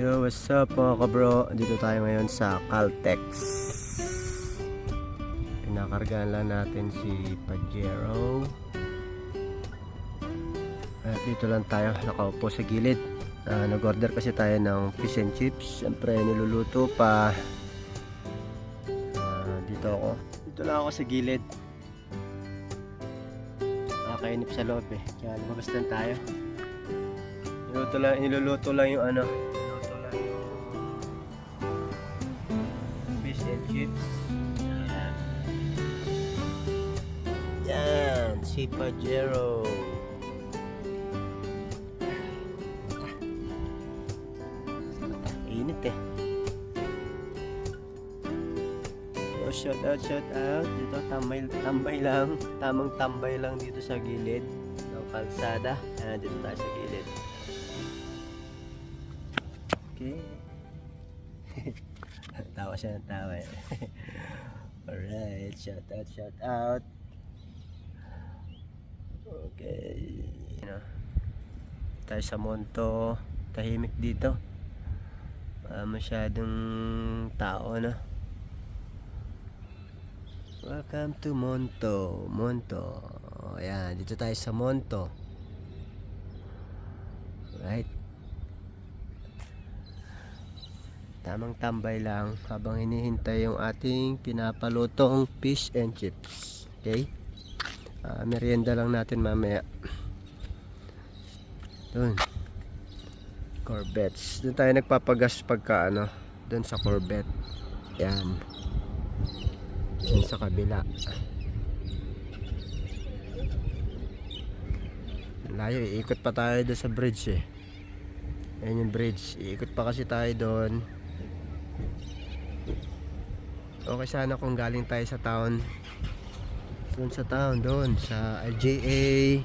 Yo, what's up mga kabro? Dito tayo ngayon sa Caltex. Pinakargaan lang natin si Pajero. At dito lang tayo, nakaupo sa gilid. Ah, nag-order kasi tayo ng fish and chips. Siyempre, niluluto pa. Ah, dito ako. Dito lang ako sa gilid. Nakakainip sa loob eh. Kaya lumabas lang tayo. Niluluto lang, niluluto lang yung ano, and chips. Yan. Si Pajero. Init eh. So, shout out, shout out. Dito tambay, tambay lang. Tamang tambay lang dito sa gilid ng kalsada. Ayan, dito tayo sa gilid. Okay. Siya ng tawa eh. Alright, shout out, shout out. Okay. Know, tayo sa Monto, tahimik dito. Wala masyadong tao na. Welcome to Monto. Monto. Ayan, dito tayo sa Monto. Right. Tamang tambay lang habang hinihintay yung ating pinapalutong fish and chips. Okay? Ah, merienda lang natin mamaya. Doon. Corvettes. Doon tayo nagpapagas pagka ano, doon sa Corvette. Yan. Doon sa kabila. Layo, iikot pa tayo doon sa bridge eh. Ayan yung bridge. Iikot pa kasi tayo doon. Okay sana kung galing tayo sa town. Doon sa town, doon. Sa RJA.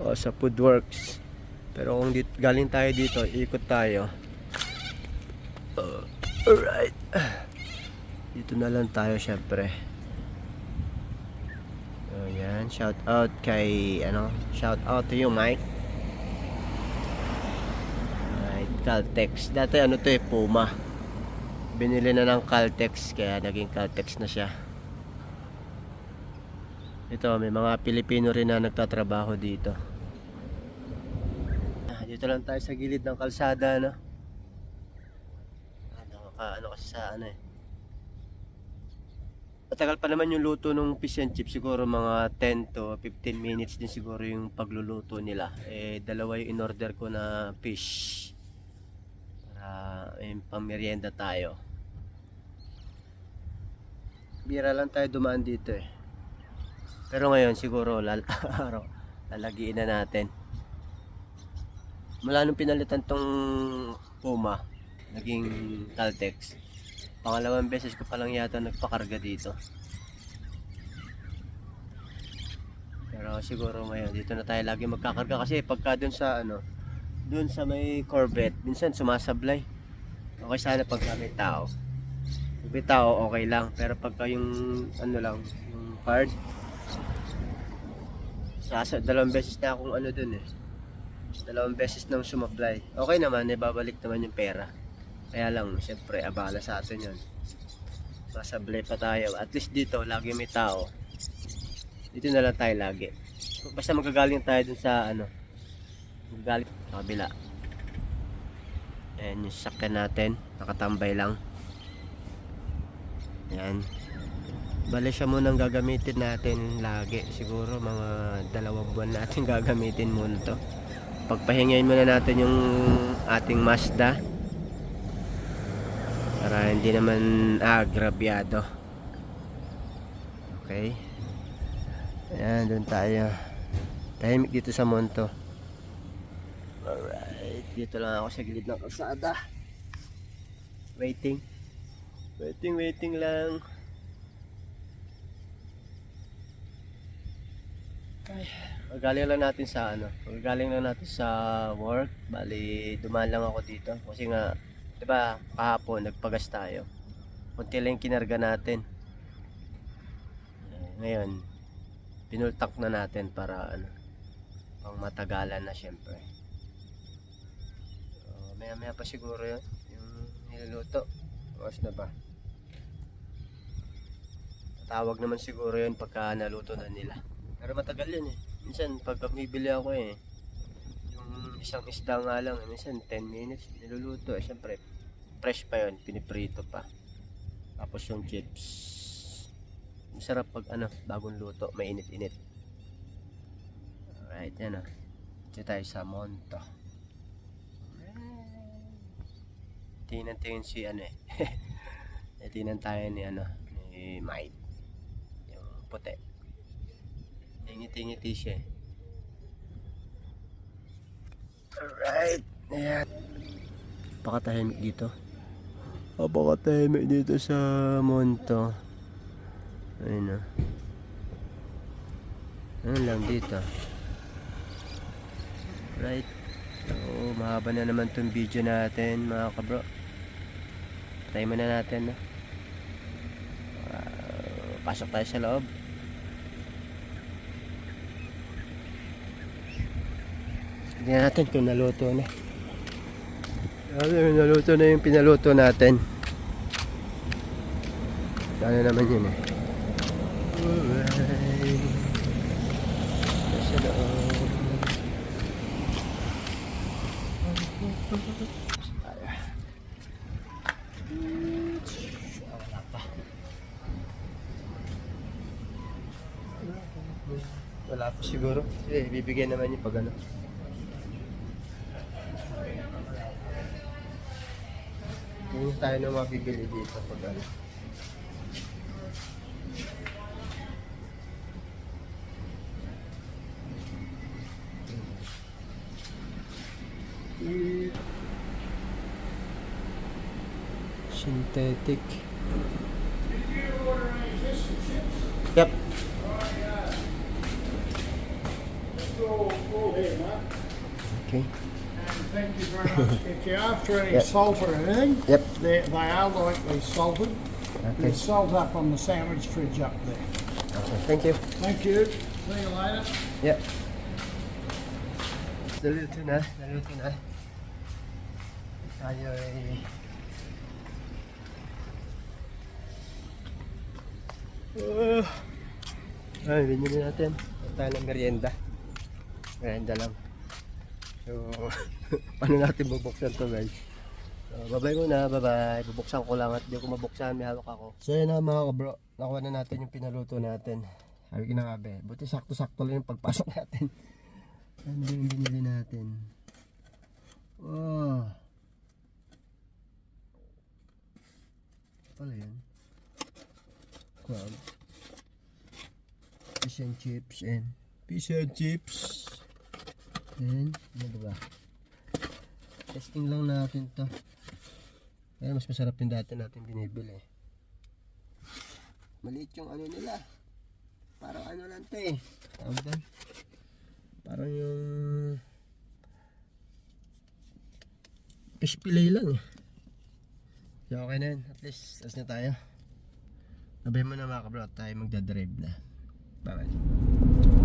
O sa Foodworks. Pero kung dit, galing tayo dito, ikot tayo. Uh, alright. Dito na lang tayo syempre. Oh, yan. Shout out kay, ano, shout out to you, Mike. Caltex. Dati ano to eh, Puma. Binili na ng Caltex, kaya naging Caltex na siya. Ito, may mga Pilipino rin na nagtatrabaho dito. Ah, Dito lang tayo sa gilid ng kalsada, no? Ano, ka, ano kasi sa ano eh. Matagal pa naman yung luto ng fish and chips. Siguro mga 10 to 15 minutes din siguro yung pagluluto nila. Eh, dalawa yung in-order ko na fish. Para eh, pamerienda tayo. Bira lang tayo dumaan dito eh. Pero ngayon siguro lal lalagiin na natin. Mula nung pinalitan tong Puma, naging Caltex. Pangalawang beses ko pa lang yata nagpakarga dito. Pero siguro ngayon dito na tayo lagi magkakarga kasi pagka dun sa ano, dun sa may Corvette, minsan sumasablay. Okay sana pagka may tao. May tao okay lang, pero pagka yung ano lang, yung card Sasa, dalawang beses na akong ano dun eh. Dalawang beses nang sumablay. Okay naman, eh, babalik naman yung pera. Kaya lang, siyempre, abala sa atin yun. Masablay pa tayo. At least dito, lagi may tao. Dito na lang tayo lagi. Basta magagaling tayo dun sa ano. Magagaling sa kabila. Ayan yung sakyan natin. Nakatambay lang. Ayan. Bale siya munang gagamitin natin lagi. Siguro mga dalawang buwan natin gagamitin muna to. Pagpahingayin muna natin yung ating Mazda. Para hindi naman agrabyado. Okay. Ayan, doon tayo. Tahimik dito sa Monto. Alright. Dito lang ako sa gilid ng kalsada. Waiting. Waiting, waiting lang. Ay, Magaling lang natin sa ano, magaling lang natin sa work. Bali, dumaan lang ako dito kasi nga 'di ba, kahapon nagpagas tayo. Kunti lang kinarga natin. Ngayon, pinultak na natin para ano, pang matagalan na syempre. So, Maya maya pa siguro yun. Yung niluluto. Oras na ba? Tawag naman siguro yun pagka naluto na nila. Pero matagal yun eh. Minsan pag bumibili ako eh. Yung isang isda nga lang. eh, Minsan 10 minutes niluluto. Eh syempre fresh pa yun. Piniprito pa. Tapos yung chips. Masarap pag ano, bagong luto. Mainit-init. Alright, yan ah. Dito tayo sa Monto. Tingnan-tingin si ano. Eh, Tingnan tayo ni ano, ni Mike. Puti. Tingiti-ngiti siya eh. Alright. Ayan. Pakatahimik dito. Napakatahimik dito sa Monto. Ayun na. Ayun lang dito. Right. So, mahaba na naman tong video natin mga kabro. Try mo na natin. No? Ah, pasok tayo sa loob. Tingnan natin kung naluto na. Ano, naluto na yung pinaluto natin. Sana naman yun eh. Alright. Nasa loob. Wala pa. Siguro. Eh, bibigyan naman yung pag ano. Hindi tayo na mabibili dito pag ano. Synthetic. Yep. Okay. Thank you very much. If you're after any Yep. salt or anything, Yep. they, they are lightly salted. Okay. There's salt up on the sandwich fridge up there. okay. Thank you. Thank you. See you later. Yep. Naluto na. Naluto na. Tayo ay... Uh, ay, binili natin. Ito tayo ng merienda. Merienda lang. So, paano natin bubuksan to guys? So, bye-bye muna, bye-bye. Bubuksan ko lang at di ko mabuksan, may hawak ako. So, yun na mga kabro. Nakuha na natin yung pinaluto natin. Sabi ko na nga buti sakto-sakto lang yung pagpasok natin. Ano yung binili natin? Oh. Pala yan. Crab. Fish and chips and fish and chips. And ano ba? Testing lang natin to. Kaya mas masarap yung dati natin binibili. Maliit yung ano nila. Parang ano lang to eh. Tawag doon. Parang yung fish fillet lang eh. So okay na yun. At least, as na tayo. Sabay mo na mga kabro, tayo magdadrive na. Bye bye.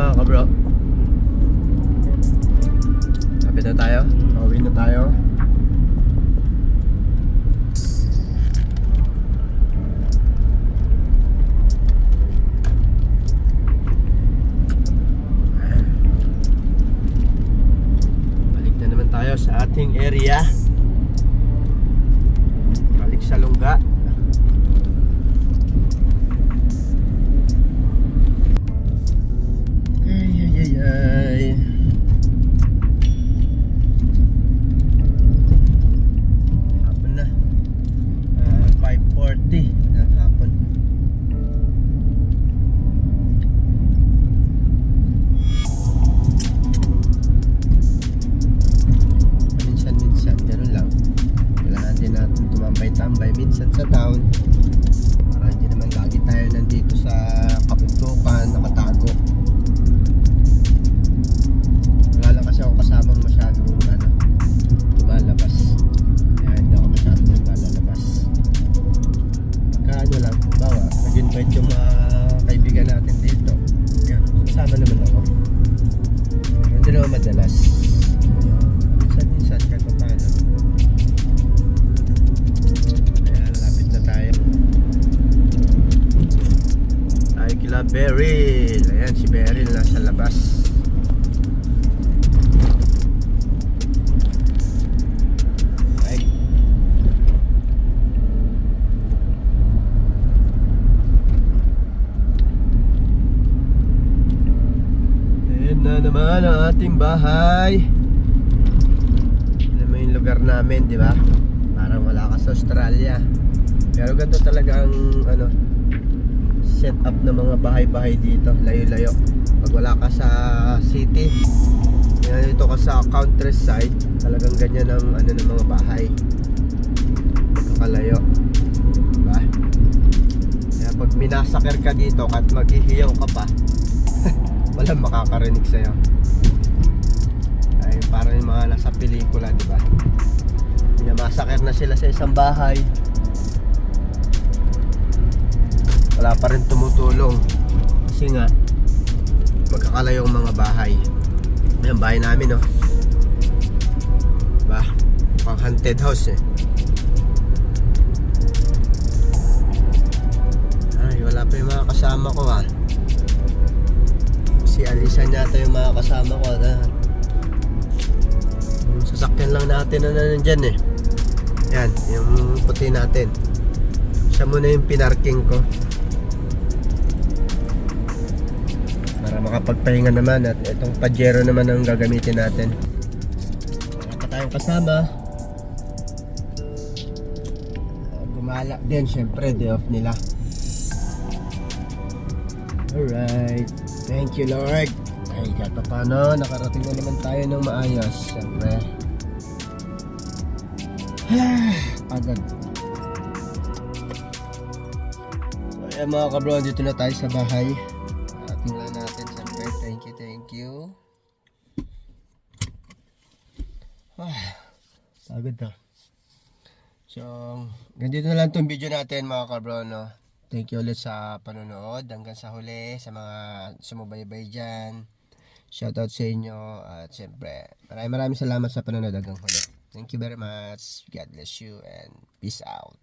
Mga kabro. Kapit na tayo. Pauwi na tayo. Balik na naman tayo sa ating area. Balik sa lungga. Na ang ating bahay. Alam mo yung lugar namin, di ba? Parang wala ka sa Australia. Pero ganito talaga ang ano, set up ng mga bahay-bahay dito, layo-layo. Pag wala ka sa city, dito ka sa countryside, talagang ganyan ang ano ng mga bahay. Kalayo. Diba? Kaya pag minasakir ka dito at maghihiyaw ka pa, walang makakarinig sa'yo. Ay, parang yung mga nasa pelikula, di ba? Minamasakir na sila sa isang bahay. Wala pa rin tumutulong. Kasi nga, magkakalayo ang mga bahay. Ayan, bahay namin, no? Diba? Pang haunted house, eh. Ay, wala pa yung mga kasama ko, ah si Alisan yata yung mga kasama ko na sasakyan lang natin na nandyan eh. Yan yung puti natin. Siya muna yung pinarking ko. Para makapagpahinga naman at itong pajero naman ang gagamitin natin. Wala pa tayong kasama. Gumala din syempre day off nila. Alright. Thank you, Lord. Ay, kahit pa paano, nakarating na naman tayo ng maayos. Siyempre. Pagod. So, ayan mga kabro, dito na tayo sa bahay. Uh, tingnan natin, siyempre. Thank you, thank you. Ah, pagod na. So, ganito na lang itong video natin mga kabro, no? Thank you ulit sa panonood hanggang sa huli sa mga sumubaybay dyan. Shoutout sa inyo at siyempre maraming maraming salamat sa panonood hanggang huli. Thank you very much. God bless you and peace out.